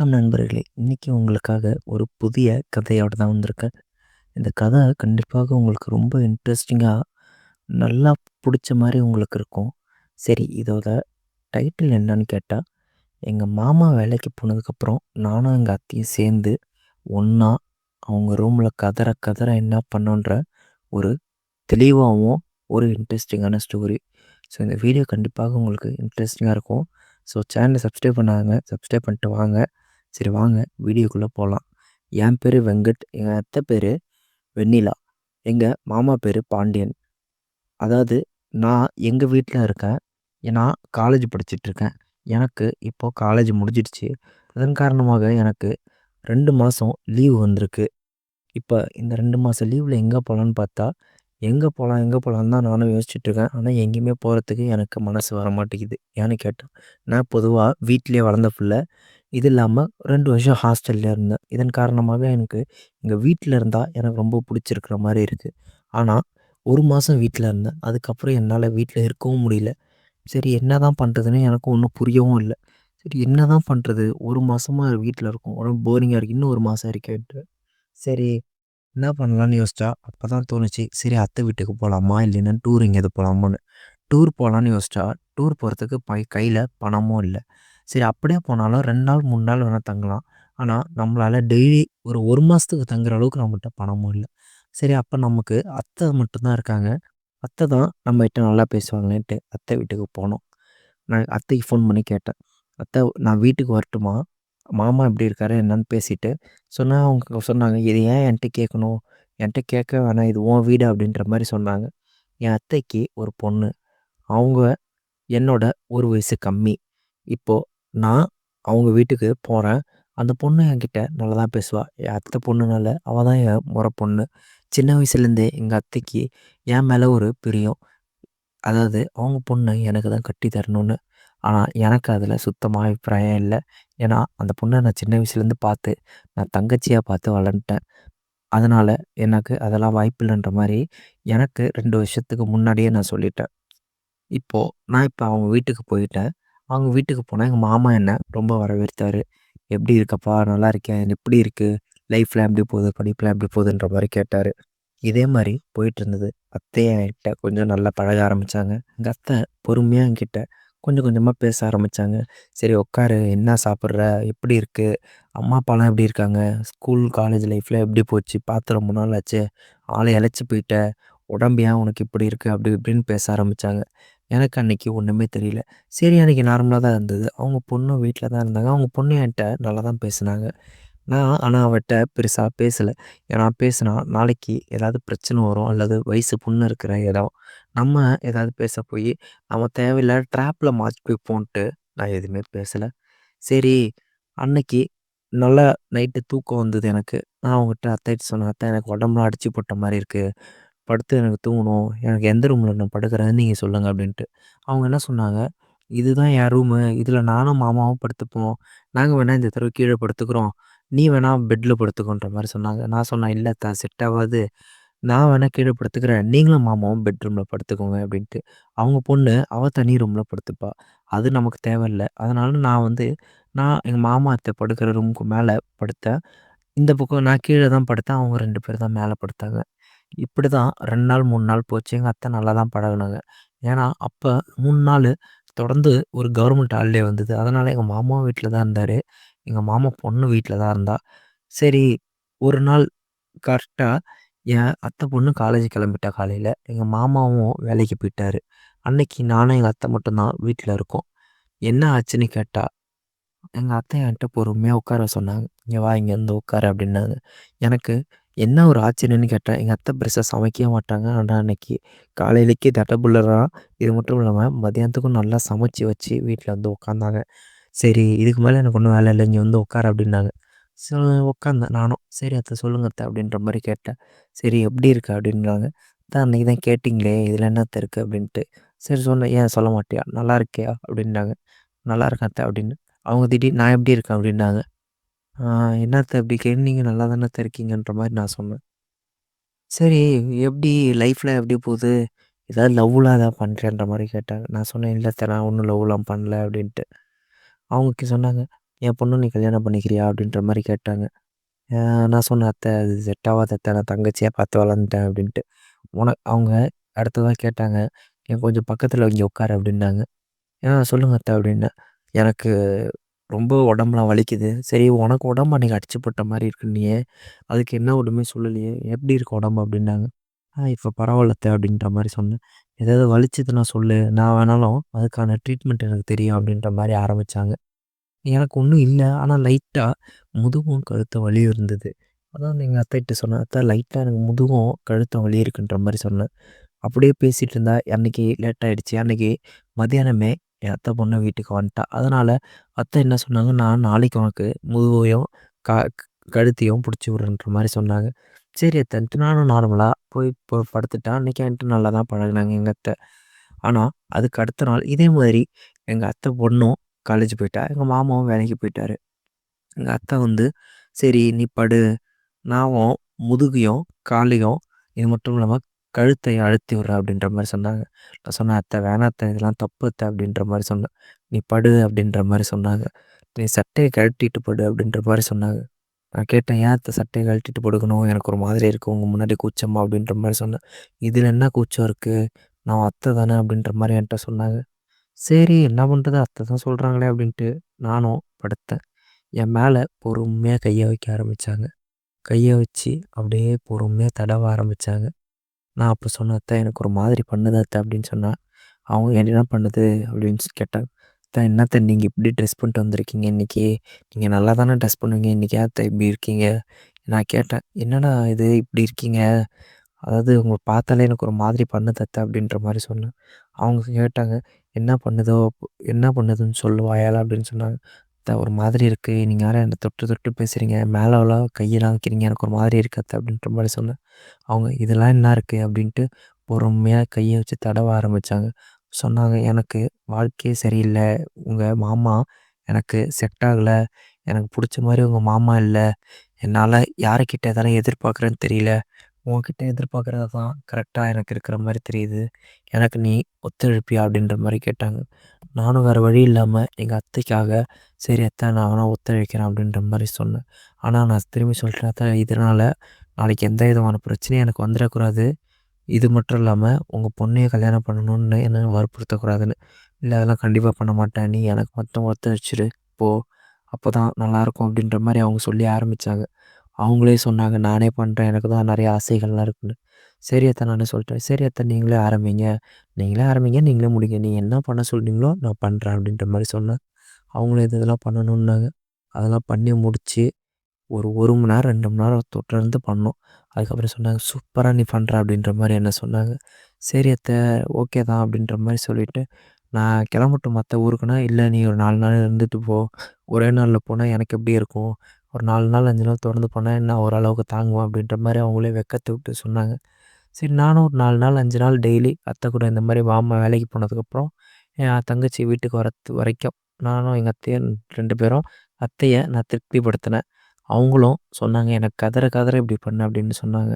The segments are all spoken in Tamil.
வணக்கம் நண்பர்களே! இன்னைக்கு உங்களுக்காக ஒரு புதிய கதையோட தான் வந்திருக்கேன். இந்த கதை கண்டிப்பாக உங்களுக்கு ரொம்ப இன்ட்ரெஸ்டிங்காக நல்லா பிடிச்ச மாதிரி உங்களுக்கு இருக்கும். சரி இதோட டைட்டில் என்னன்னு கேட்டால் எங்கள் மாமா வேலைக்கு போனதுக்கப்புறம் நானும் எங்கள் அத்தையும் சேர்ந்து ஒன்றா அவங்க ரூமில் கதற கதற என்ன பண்ணோன்ற ஒரு தெளிவாகவும் ஒரு இன்ட்ரெஸ்டிங்கான ஸ்டோரி. ஸோ இந்த வீடியோ கண்டிப்பாக உங்களுக்கு இன்ட்ரெஸ்டிங்காக இருக்கும். ஸோ சேனலை சப்ஸ்கிரைப் பண்ணாங்க சப்ஸ்கிரைப் பண்ணிட்டு வாங்க. சரி வாங்க வீடியோக்குள்ளே போகலாம். என் பேர் வெங்கட். எங்கள் அத்தை பேர் வெண்ணிலா. எங்கள் மாமா பேர் பாண்டியன். அதாவது நான் எங்கள் வீட்டில் இருக்கேன். நான் காலேஜ் படிச்சிட்ருக்கேன். எனக்கு இப்போது காலேஜ் முடிஞ்சிடுச்சு. அதன் காரணமாக எனக்கு ரெண்டு மாதம் லீவு வந்திருக்கு. இப்போ இந்த ரெண்டு மாதம் லீவில் எங்கே போகலான்னு பார்த்தா, எங்கே போகலாம் எங்கே போகலான்னு தான் நானும் யோசிச்சுட்ருக்கேன். ஆனால் எங்கேயுமே போகிறதுக்கு எனக்கு மனசு வர மாட்டேங்குது. ஏன்னு கேட்டால் நான் பொதுவாக வீட்டிலேயே வளர்ந்த பிள்ளை இது இல்லாமல் 2 வருஷம் ஹாஸ்டல்ல இருந்தேன். இதன் காரணமாகவே எனக்கு இங்கே வீட்டில் இருந்தால் எனக்கு ரொம்ப பிடிச்சிருக்கிற மாரி இருக்குது. ஆனால் 1 மாதம் வீட்டில் இருந்தேன். அதுக்கப்புறம் என்னால் வீட்டில் இருக்கவும் முடியல. சரி என்ன தான் பண்ணுறதுன்னு எனக்கு ஒன்றும் புரியவும் இல்லை. சரி என்ன தான் பண்ணுறது? 1 மாதமாக வீட்டில் இருக்கோம். ரொம்ப போரிங்காக இருக்குது. இன்னும் 1 மாதம் இருக்கேன்ட்டு. சரி என்ன பண்ணலான்னு யோசிச்சா, அப்போ தான் தோணுச்சு, சரி அத்தை வீட்டுக்கு போகலாமா? இல்லைன்னா டூர் எங்கேயாவது போகலாமான்னு. டூர் போகலான்னு யோசிச்சா, டூர் போகிறதுக்கு பை கையில் பணமும் இல்லை. சரி அப்படியே போனாலும் ரெண்டு நாள் மூணு நாள் வேணால் தங்கலாம். ஆனால் நம்மளால டெய்லி ஒரு ஒரு மாதத்துக்கு தங்குற அளவுக்கு நம்மகிட்ட பணமும் இல்லை. சரி அப்போ நமக்கு அத்தை மட்டும்தான் இருக்காங்க. அத்தை தான் நம்மகிட்ட நல்லா பேசுவாங்களேன்ட்டு அத்தை வீட்டுக்கு போனோம். நான் அத்தைக்கு ஃபோன் பண்ணி கேட்டேன். அத்தை நான் வீட்டுக்கு வரட்டுமா? மாமா எப்படி இருக்காரு என்னன்னு பேசிட்டு சொன்னால் அவங்க சொன்னாங்க, "இது ஏன் என்கிட்ட கேட்கணும்? என்கிட்ட கேட்க வேணாம். இது உன் வீடு" அப்படின்ற மாதிரி சொன்னாங்க. என் அத்தைக்கு ஒரு பொண்ணு. அவங்க என்னோட ஒரு வயசு கம்மி. இப்போது நான் அவங்க வீட்டுக்கு போகிறேன் அந்த பொண்ணு என்கிட்ட நல்லா தான் பேசுவாள் என் அத்தை பொண்ணுனால அவள் தான் என் முறை பொண்ணு. சின்ன வயசுலேருந்தே எங்கள் அத்தைக்கு என் மேலே ஒரு பிரியம். அதாவது அவங்க பொண்ணை எனக்கு தான் கட்டி தரணும்னு. ஆனால் எனக்கு அதில் சுத்தமாக அபிப்பிராயம் இல்லை. ஏன்னா அந்த பொண்ணை நான் சின்ன வயசுலேருந்து பார்த்து, நான் தங்கச்சியாக பார்த்து வளர்ந்துட்டேன். அதனால் எனக்கு அதெல்லாம் வாய்ப்பில்லைன்ற மாதிரி எனக்கு ரெண்டு வருஷத்துக்கு முன்னாடியே நான் சொல்லிட்டேன். இப்போது நான் இப்போ அவங்க வீட்டுக்கு போயிட்டேன். அவங்க வீட்டுக்கு போனால் எங்கள் மாமா என்ன ரொம்ப வரவேற்றார் "எப்படி இருக்கப்பா? நல்லா இருக்கேன் எப்படி இருக்குது? லைஃப்லாம் எப்படி போகுது? படிப்புலாம் எப்படி போகுதுன்ற" மாதிரி கேட்டார். இதே மாதிரி போயிட்டுருந்தது. அத்தையும் என்கிட்ட கொஞ்சம் நல்லா பழக ஆரம்பித்தாங்க. எங்கள் அத்தை பொறுமையாக என்கிட்ட கொஞ்சம் கொஞ்சமாக பேச ஆரம்பித்தாங்க. "சரி உட்காரு. என்ன சாப்பிட்ற? எப்படி இருக்குது? அம்மா அப்பாலாம் எப்படி இருக்காங்க? ஸ்கூல், காலேஜ் லைஃப்பில் எப்படி போச்சு? பார்த்து ரொம்ப நாள் ஆச்சு ஆளை இழைச்சி போயிட்ட. உடம்பு ஏன் உனக்கு இப்படி இருக்குது?" அப்படி இப்படின்னு பேச ஆரம்பித்தாங்க. எனக்கு அன்னைக்கு ஒன்றுமே தெரியல. சரி அன்றைக்கி நார்மலாக தான் இருந்தது. அவங்க பொண்ணும் வீட்டில் தான் இருந்தாங்க. அவங்க பொண்ணு என்கிட்ட நல்லா தான் பேசுனாங்க. நான் ஆனால் அவட்ட பெருசாக பேசலை ஏன்னா பேசினா நாளைக்கு ஏதாவது பிரச்சனை வரும். அல்லது வயசு புண்ணு இருக்கிற இடம். நம்ம ஏதாவது பேச போய் நம்ம தேவையில்லாத போய் மாட்டிப்போன்ட்டு நான் எதுவுமே பேசலை சரி அன்னைக்கு நல்லா நைட்டு தூக்கம் வந்தது எனக்கு. நான் அவங்ககிட்ட அத்தைட்டு சொன்னேன், "அத்தை எனக்கு உடம்புலாம் அடிச்சு போட்ட மாதிரி இருக்குது படுத்து எனக்கு தூங்கணும். எனக்கு எந்த ரூமில் நான் படுக்கிறேன்னு நீங்கள் சொல்லுங்கள் அப்படின்ட்டு. அவங்க என்ன சொன்னாங்க, "இதுதான் என் ரூமு. இதில் நானும் மாமாவும் படுத்துப்போம். நாங்கள் வேணால் இந்த தடவை கீழே படுத்துக்கிறோம். நீ வேணால் பெட்டில் படுத்துக்கோன்ற" மாதிரி சொன்னாங்க. நான் சொன்னேன், இல்லை அத்த செட் ஆகாது நான் வேணால் கீழே படுத்துக்கிறேன். நீங்களும் மாமாவும் பெட்ரூமில் படுத்துக்கோங்க" அப்படின்ட்டு. அவங்க பொண்ணு அவள் தனி ரூமில் படுத்துப்பா. அது நமக்கு தேவையில்ல. அதனால நான் வந்து நான் எங்கள் மாமா அத்தை படுக்கிற ரூமுக்கு மேலே படுத்தேன். இந்த பக்கம் நான் கீழே தான் படுத்தேன். அவங்க ரெண்டு பேர் தான் மேலே படுத்தாங்க. இப்படி தான் ரெண்டு நாள் மூணு நாள் போச்சு. எங்கள் அத்தை நல்லா தான் பழகுனாங்க. ஏன்னா அப்போ மூணு நாள் தொடர்ந்து ஒரு கவர்மெண்ட் ஹாலிடே வந்தது. அதனால் எங்கள் மாமாவும் வீட்டில் தான் இருந்தார். எங்கள் மாமா பொண்ணு வீட்டில் தான் இருந்தா. சரி ஒரு நாள் கரெக்டாக என் அத்தை பொண்ணு காலேஜ் கிளம்பிட்டா காலையில் எங்கள் மாமாவும் வேலைக்கு போயிட்டார் அன்னைக்கு நானும் எங்கள் அத்தை மட்டும்தான் வீட்டில் இருக்கோம். என்ன ஆச்சுன்னு கேட்டால் எங்கள் அத்தை என்கிட்ட பொறுமையாக உட்கார சொன்னாங்க. இங்கே வா இங்கே வந்து உட்காரு" அப்படின்னாங்க. எனக்கு என்ன ஒரு ஆச்சரியம்னு கேட்டேன் எங்கள் அத்தை பெருசாக சமைக்கவே மாட்டாங்க. ஆனால் அன்னைக்கு காலையிலேக்கே தட்டபுல்லரா இது மட்டும் இல்லாமல் மதியானத்துக்கும் நல்லா சமைச்சு வச்சு வீட்டில் வந்து உட்காந்தாங்க. சரி இதுக்கு மேலே எனக்கு ஒன்றும் வேலை இல்லை. இங்கே வந்து உட்காரு அப்படின்னாங்க. ஸோ உட்காந்தேன் நானும். "சரி அத்தை சொல்லுங்க அத்தை" அப்படின்ற மாதிரி கேட்டேன். "சரி எப்படி இருக்கு அப்படின்னாங்க. தான் அன்னைக்கு தான் கேட்டிங்களே இதில் என்ன அத்தை இருக்குது?" அப்படின்ட்டு. சரி சொன்னேன். "ஏன் சொல்ல மாட்டியா? நல்லா இருக்கியா?" அப்படின்னாங்க. "நல்லா இருக்கேன் அத்தை" அப்படின்னு. அவங்க திடீர் "நான் எப்படி இருக்கேன்?" அப்படின்னாங்க. "ஆ என்ன அத்தை இப்படி கேட்டீங்க? நல்லா தானே அத்தை இருக்கீங்கன்ற" மாரி நான் சொன்னேன். சரி எப்படி லைஃப்லாம் எப்படி போகுது? ஏதாவது லவ்லாம் ஏதாவது பண்ணுறேன்ற மாரி கேட்டாங்க. நான் சொன்னேன், இல்லை அத்தை நான் ஒன்றும் லவ்லாம் பண்ணல" அப்படின்ட்டு. அவங்க சொன்னாங்க, என் பொண்ணு நீ கல்யாணம் பண்ணிக்கிறியா அப்படின்ற மாதிரி கேட்டாங்க நான் சொன்னேன் அத்தை அது செட் அத்தை நான் தங்கச்சியாக பார்த்து வளர்ந்துட்டேன் அப்படின்ட்டு உனக்கு அவங்க அடுத்ததாக கேட்டாங்க என் கொஞ்சம் பக்கத்தில் இங்கே உட்காரு அப்படின்னாங்க ஏன் சொல்லுங்க அத்தை அப்படின்னேன் எனக்கு ரொம்ப உடம்புலாம் வலிக்குது. சரி உனக்கு உடம்பு அன்றைக்கி அடிச்சு போட்ட மாதிரி இருக்கு அதுக்கு என்ன ஒன்றுமே சொல்லலையே எப்படி இருக்கு உடம்பு அப்படின்னாங்க. ஆ இப்போ பரவாயில்ல அத்தை அப்படின்ற மாதிரி சொன்னேன். ஏதாவது வலிச்சதுன்னா சொல்லு. நான் வேணாலும் அதுக்கான ட்ரீட்மெண்ட் எனக்கு தெரியும் அப்படின்ற மாதிரி ஆரம்பித்தாங்க எனக்கு ஒன்றும் இல்லை. ஆனால் லைட்டாக முதுகும் கழுத்து வலி இருந்தது. அதான் எங்கள் அத்தைகிட்ட சொன்னேன். அத்தை லைட்டாக எனக்கு முதுகும் கழுத்த வலி இருக்குன்ற மாதிரி சொன்னேன். அப்படியே பேசிகிட்டு இருந்தா அன்றைக்கி லேட் ஆகிடுச்சி அன்றைக்கி மதியானமே என் அத்தை பொண்ணு வீட்டுக்கு வந்துட்டா. அதனால் அத்தை என்ன சொன்னாங்க நான் நாளைக்கு உனக்கு முதுகையும் கா கழுத்தையும் பிடிச்சி விட்றன்ற மாதிரி சொன்னாங்க. சரி அத்தைன்ட்டு நானும் நார்மலாக போய் இப்போ படுத்துட்டேன் அன்றைக்கி என்ட்டு நல்லா தான் பழகினாங்க எங்கள் அத்தை. ஆனால் அதுக்கு அடுத்த நாள் இதே மாதிரி எங்கள் அத்தை பொண்ணும் காலேஜ் போயிட்டா. எங்கள் மாமாவும் வேலைக்கு போயிட்டாரு. எங்கள் அத்தை வந்து சரி நீ படு. நாவும் முதுகையும் காலையும் இது மட்டும் இல்லாமல் கழுத்தை அழுத்தி விட்ற அப்படின்ற மாதிரி சொன்னாங்க. நான் சொன்னேன் அத்தை வேணாத்த இதெல்லாம் தப்பு அத்தை அப்படின்ற மாதிரி சொன்னேன் நீ படு அப்படின்ற மாதிரி சொன்னாங்க. நீ சட்டையை கழட்டிட்டு படு அப்படின்ற மாதிரி சொன்னாங்க. நான் கேட்டேன் ஏன் அத்தை சட்டையை கழட்டிட்டு படுக்கணும்? எனக்கு ஒரு மாதிரி இருக்குது உங்கள் முன்னாடி கூச்சமா? அப்படின்ற மாதிரி சொன்னேன். இதில் என்ன கூச்சம் இருக்குது நான் அத்தை தானே அப்படின்ற மாதிரி என்கிட்ட சொன்னாங்க. சரி என்ன பண்ணுறது அத்தை தான் சொல்கிறாங்களே அப்படின்ட்டு நானும் படுத்தேன். என் மேலே பொறுமையாக கையை வைக்க ஆரம்பித்தாங்க கையை வச்சு அப்படியே பொறுமையாக தடவ ஆரம்பித்தாங்க நான் அப்போ சொன்னேன் எனக்கு ஒரு மாதிரி பண்ணுது அத்தை அப்படின்னு சொன்னேன் அவங்க என்ன பண்ணுது? அப்படின்னு கேட்டாங்க அத்தை என்னத்தை நீங்கள் இப்படி ட்ரெஸ் பண்ணிட்டு வந்திருக்கீங்க? இன்றைக்கி நீங்கள் நல்லா தானே ட்ரெஸ் பண்ணுவீங்க? இன்றைக்கி அத்தை இப்படி இருக்கீங்க? நான் கேட்டேன் என்னடா இது இப்படி இருக்கீங்க? அதாவது உங்களை பார்த்தாலே எனக்கு ஒரு மாதிரி பண்ணு தத்தை அப்படின்ற மாதிரி சொன்னேன். அவங்க கேட்டாங்க என்ன பண்ணுதோ என்ன பண்ணுதுன்னு சொல்லுவாயால் அப்படின்னு சொன்னாங்க. அத்தை ஒரு மாதிரி இருக்குது நீங்கள் யாரும் என்னை தொட்டு தொட்டு பேசுகிறீங்க மேலெல்லாம் கையெல்லாம் வைக்கிறீங்க. எனக்கு ஒரு மாதிரி இருக்கு அத்தை அப்படின்ற மாதிரி சொன்னேன். அவங்க இதெல்லாம் என்ன இருக்குது அப்படின்ட்டு பொறுமையாக கையை வச்சு தடவ ஆரம்பித்தாங்க சொன்னாங்க எனக்கு வாழ்க்கையே சரியில்லை. உங்கள் மாமா எனக்கு செட் ஆகலை. எனக்கு பிடிச்ச மாதிரி உங்கள் மாமா இல்லை. என்னால் யாருக்கிட்ட இதெல்லாம் எதிர்பார்க்குறேன்னு தெரியல. உன்கிட்ட எதிர்பார்க்குறது தான் கரெக்டாக எனக்கு இருக்கிற மாதிரி தெரியுது. எனக்கு நீ ஒத்துழைப்பியா அப்படின்ற மாதிரி கேட்டாங்க. நானும் வேறு வழி இல்லாமல் எங்கள் அத்தைக்காக சரி அத்தை நான் வேணால் ஒத்துழைக்கிறேன் அப்படின்ற மாதிரி சொன்னேன். ஆனால் நான் திரும்பி சொல்லிட்டேன் அத்தை இதனால் நாளைக்கு எந்த விதமான பிரச்சனையும் எனக்கு வந்துடக்கூடாது. இது மட்டும் இல்லாமல் உங்கள் பொண்ணையை கல்யாணம் பண்ணணுன்னு என்ன வற்புறுத்தக்கூடாதுன்னு. இல்லை அதெல்லாம் கண்டிப்பாக பண்ண மாட்டேன். நீ எனக்கு மட்டும் ஒத்துழைச்சிரு. போ. அப்போ தான் நல்லாயிருக்கும் அப்படின்ற மாதிரி அவங்க சொல்லி ஆரம்பித்தாங்க அவங்களே சொன்னாங்க நானே பண்ணுறேன் எனக்கு தான் நிறைய ஆசைகள்லாம் இருக்குன்னு. சரி அத்தை நானே சொல்லிட்டேன் சரி அத்தை நீங்களே ஆரம்பிங்க. நீங்களே ஆரம்பிங்க. நீங்களே முடிங்க. நீ என்ன பண்ண சொல்கிறீங்களோ நான் பண்ணுறேன் அப்படின்ற மாதிரி சொன்னேன் அவங்களும் இது இதெல்லாம் பண்ணணுன்னாங்க. அதெல்லாம் பண்ணி முடித்து ஒரு ஒரு மணி நேரம் ரெண்டு மணி நேரம் தொடர்ந்து பண்ணோம். அதுக்கப்புறம் சொன்னாங்க சூப்பராக நீ பண்ணுற அப்படின்ற மாதிரி என்ன சொன்னாங்க. சரி அத்தை ஓகே தான். அப்படின்ற மாதிரி சொல்லிவிட்டு நான் கிளம்பட்டும் மற்ற ஊருக்குன்னா. இல்லை நீ ஒரு நாலு நாள் இருந்துட்டு போ. ஒரே நாளில் போனால் எனக்கு எப்படி இருக்கும்? ஒரு நாலு நாள் அஞ்சு நாள் தொடர்ந்து போனால் என்ன ஓரளவுக்கு தாங்குவேன் அப்படின்ற மாதிரி அவங்களே வெக்கத்தை விட்டு சொன்னாங்க. சரி நானும் ஒரு நாலு நாள் அஞ்சு நாள் டெய்லி அத்தை கூட இந்த மாதிரி வாமா வேலைக்கு போனதுக்கப்புறம் என் தங்கச்சி வீட்டுக்கு வரத்து வரைக்கும் நானும் எங்கள் அத்தையும் ரெண்டு பேரும் அத்தையை நான் திருப்திப்படுத்தினேன். அவங்களும் சொன்னாங்க எனக்கு கதற கதற இப்படி பண்ண அப்படின்னு சொன்னாங்க.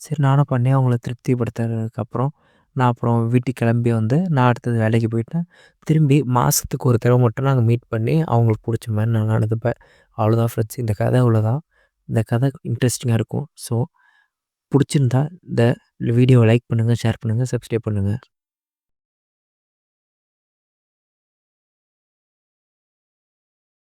சரி நானும் பண்ணி அவங்கள திருப்திப்படுத்துறதுக்கப்புறம் நான் அப்புறம் வீட்டுக்கு கிளம்பி வந்து நான் அடுத்தது வேலைக்கு போயிட்டேன் திரும்பி மாதத்துக்கு ஒரு தடவை மட்டும் நாங்கள் மீட் பண்ணி அவங்களுக்கு பிடிச்ச மாதிரி நான் நடந்துப்பேன். அவ்வளோதான் ஃப்ரெண்ட்ஸ் இந்த கதை அவ்வளோதான் இந்த கதை இன்ட்ரெஸ்டிங்காக இருக்கும். ஸோ பிடிச்சிருந்தா இந்த வீடியோவை லைக் பண்ணுங்கள் ஷேர் பண்ணுங்கள் சப்ஸ்கிரைப் பண்ணுங்கள்